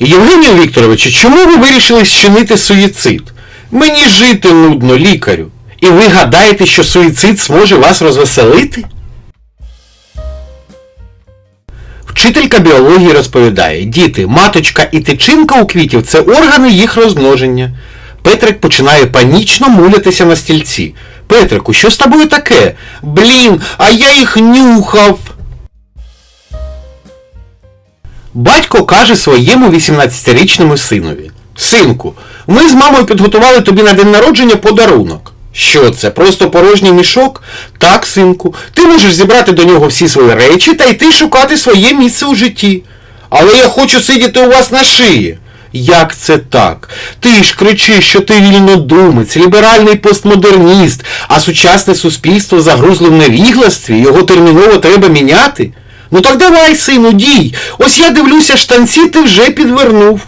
Євгенію Вікторовичу, чому ви вирішили зчинити суїцид? Мені жити нудно, лікарю. І ви гадаєте, що суїцид зможе вас розвеселити? Вчителька біології розповідає, діти, маточка і тичинка у квітів це органи їх розмноження. Петрик починає панічно мулятися на стільці. Петрику, що з тобою таке? Блін, а я їх нюхав. Батько каже своєму 18-річному синові: Синку, ми з мамою підготували тобі на день народження подарунок. Що це? Просто порожній мішок? Так, синку, ти можеш зібрати до нього всі свої речі та йти шукати своє місце у житті. Але я хочу сидіти у вас на шиї. Як це так? Ти ж кричиш, що ти вільнодумець, ліберальний постмодерніст, а сучасне суспільство загрузло в невігластві, його терміново треба міняти. Ну так давай, сину, дій. Ось я дивлюся, штанці ти вже підвернув.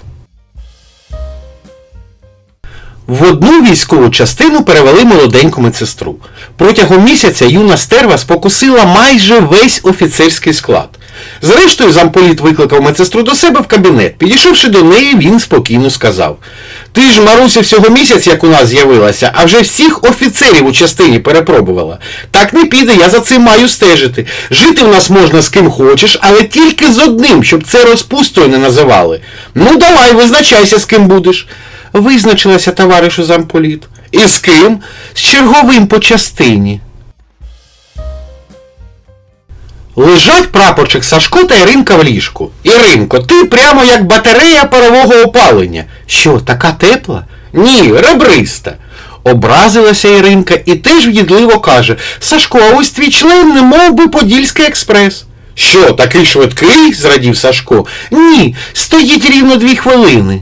В одну військову частину перевели молоденьку медсестру. Протягом місяця юна стерва спокусила майже весь офіцерський склад. Зрештою, замполіт викликав медсестру до себе в кабінет. Підійшовши до неї, він спокійно сказав: Ти ж, Маруся, всього місяць, як у нас з'явилася, а вже всіх офіцерів у частині перепробувала. Так не піде, я за цим маю стежити. Жити в нас можна з ким хочеш, але тільки з одним, щоб це розпустою не називали. Ну давай, визначайся, з ким будеш. Визначилася, товаришу замполіт. І з ким? З черговим по частині. Лежать прапорчик Сашко та Іринка в ліжку. Іринко, ти прямо як батарея парового опалення. Що, така тепла? Ні, ребриста. Образилася Іринка і теж в'їдливо каже Сашко, а ось твій член не мов би Подільський експрес. Що, такий швидкий? зрадів Сашко. Ні, стоїть рівно дві хвилини.